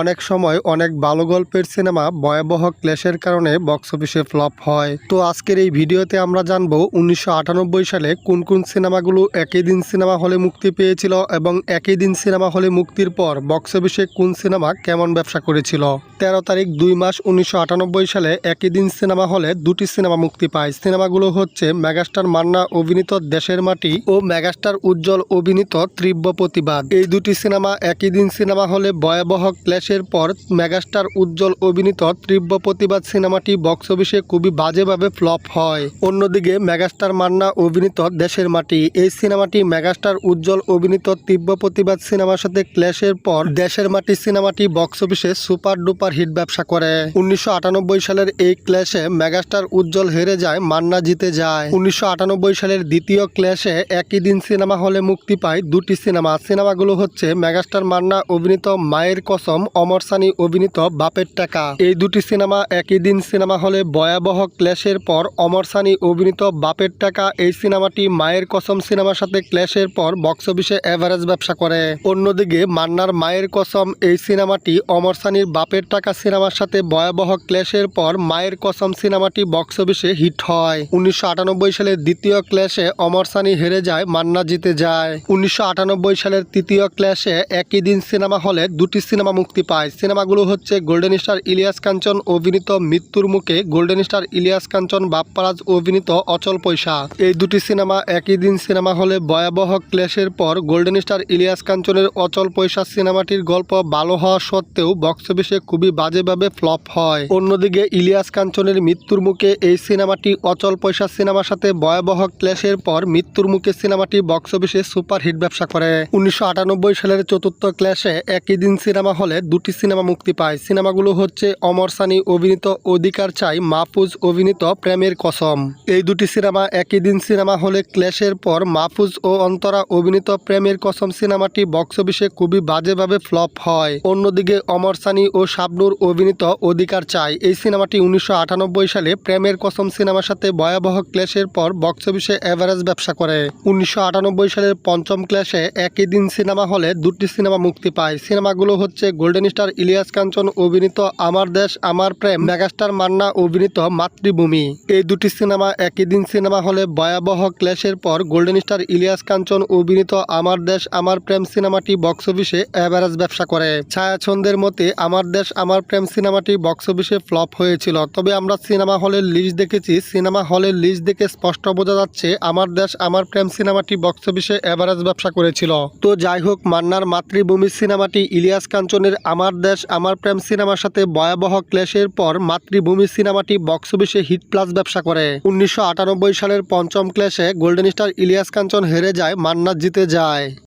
অনেক সময় অনেক ভালো গল্পের সিনেমা ভয়াবহ ক্লেশের কারণে বক্স অফিসে ফ্লপ হয়। তো আজকের এই ভিডিওতে আমরা জানব উনিশশো সালে কোন কোন সিনেমাগুলো একই দিন সিনেমা হলে মুক্তি পেয়েছিল এবং একই দিন সিনেমা হলে মুক্তির পর বক্স অফিসে কোন সিনেমা কেমন ব্যবসা করেছিল? তেরো তারিখ দুই মাস উনিশশো আটানব্বই সালে একই দিন সিনেমা হলে দুটি সিনেমা মুক্তি পায়। সিনেমাগুলো হচ্ছে মেগাস্টার মান্না অভিনীত দেশের মাটি ও মেগাস্টার উজ্জ্বল অভিনীত তীব্র প্রতিবাদ। এই দুটি সিনেমা একই দিন সিনেমা হলে ভয়াবহ ক্ল্যাশের পর মেগাস্টার উজ্জ্বল অভিনীত তীব্র প্রতিবাদ সিনেমাটি বক্স অফিসে খুবই বাজেভাবে ফ্লপ হয়। অন্যদিকে মেগাস্টার মান্না অভিনীত দেশের মাটি। এই সিনেমাটি মেগাস্টার উজ্জ্বল অভিনীত তীব্র প্রতিবাদ সিনেমার সাথে ক্ল্যাশের পর দেশের মাটি সিনেমাটি বক্স অফিসে সুপার ডুপার হিট ব্যবসা করে। উনিশশো আটানব্বই সালের এই ক্ল্যাশে মেগাস্টার উজ্জ্বল হেরে যায়, মান্না জিতে যায়। উনিশশো আটানব্বই সালের দ্বিতীয় ক্ল্যাশে একই দিন সিনেমা হলে মুক্তি পায় দুটি সিনেমা। সিনেমাগুলো হচ্ছে মেগাস্টার মান্না অভিনীত মায়ের কসম অমর সানি অভিনীত বাপের টাকা। এই দুটি সিনেমা একই দিন সিনেমা হলে ভয়াবহ ক্ল্যাশের পর অমর সানি অভিনীত বাপের টাকা এই সিনেমাটি মায়ের কসম সিনেমার সাথে ক্ল্যাশের পর বক্স অফিসে এভারেজ ব্যবসা করে। অন্যদিকে মান্নার মায়ের কসম এই সিনেমাটি অমর সানির বাপের টাকা সিনেমার সাথে ভয়াবহ ক্ল্যাশের পর মায়ের কসম সিনেমাটি বক্স অফিসে হিট হয়। উনিশশো আটানব্বই সালের দ্বিতীয় ক্ল্যাশে অমর সানি হেরে যায়, মান্না জিতে যায়। উনিশশো আটানব্বই সালের তৃতীয় ক্ল্যাশে একই দিন সিনেমা হলে দুটি সিনেমা মুক্তি পায়। সিনেমাগুলো হচ্ছে গোল্ডেন স্টার ইলিয়াস কাঞ্চন অভিনীত মৃত্যুর মুখে। গোল্ডেন স্টার ইলিয়াস কাঞ্চন, বাপ্পারাজ অভিনীত অচল পয়সা। এই দুটি সিনেমা একই দিন সিনেমা হলে ভয়াবহ ক্লেশের পর গোল্ডেন স্টার ইলিয়াস কাঞ্চনের অচল পয়সা সিনেমাটির গল্প ভালো হওয়া সত্ত্বেও বক্স অফিসে খুবই বাজেভাবে ফ্লপ হয়। অন্যদিকে ইলিয়াস কাঞ্চনের মৃত্যুর মুখে এই সিনেমাটি অচল পয়সা সিনেমার সাথে ভয়াবহ ক্লেশের পর মৃত্যুর মুখে সিনেমাটি বক্স অফিসে সুপার হিট ব্যবসা করে। উনিশশো আটানব্বই সালের চতুর্থ ক্লাসে একই দিন সিনেমা হলে দুটি সিনেমা মুক্তি পায়। সিনেমাগুলো হচ্ছে অমর সানি অভিনীত অধিকার চাই, মাহফুজ অভিনীত প্রেমের কসম। এই দুটি সিনেমা একই দিন সিনেমা হলে ক্লেশের পর মাহফুজ ও অন্তরা অভিনীত প্রেমের কসম সিনেমাটি বক্স অফিসে খুবই বাজেভাবে ফ্লপ হয়। অন্যদিকে অমর সানি ও শাবনুর অভিনীত অধিকার চাই, এই সিনেমাটি উনিশশো আটানব্বই সালে প্রেমের কসম সিনেমার সাথে ভয়াবহ ক্লেশের পর বক্স অফিসে এভারেজ ব্যবসা করে। উনিশশো আটানব্বই সালের পঞ্চম ক্লাসে একই দিন সিনেমা হলে দুটি সিনেমা মুক্তি পায়। সিনেমাগুলো হচ্ছে গোল্ডেন স্টার ইলিয়াস কাঞ্চন অভিনীত আমার দেশ, আমার প্রেম মেগাস্টার মান্না অভিনীত মাতৃভূমি। এই দুটি সিনেমা একই দিন সিনেমা হলে ভয়াবহ ক্লেশের পর গোল্ডেন স্টার ইলিয়াস কাঞ্চন অভিনীত আমার দেশ, আমার প্রেম সিনেমাটি বক্স অফিসে এভারেজ ব্যবসা করে। ছায়াছন্দের মতে, আমার দেশ, আমার প্রেম সিনেমাটি বক্স অফিসে ফ্লপ হয়েছিল। তবে আমরা সিনেমা হলের লিস্ট দেখেছি, সিনেমা হলের লিস্ট দেখে স্পষ্ট বোঝা যাচ্ছে, আমার দেশ, আমার প্রেম সিনেমাটি বক্স অফিসে এভারেজ ব্যবসা করেছিল। তো যাই হোক, মান্নার মাতৃভূমি সিনেমাটি ইলিয়াস কাঞ্চনের আমার দেশ, আমার প্রেম সিনেমার সাথে ভয়াবহ ক্লেশের পর মাতৃভূমি সিনেমাটি বক্স অফিসে হিট প্লাস ব্যবসা করে। উনিশশো আটানব্বই সালের পঞ্চম ক্লেশে গোল্ডেন স্টার ইলিয়াস কাঞ্চন হেরে যায় মান্না জিতে যায়।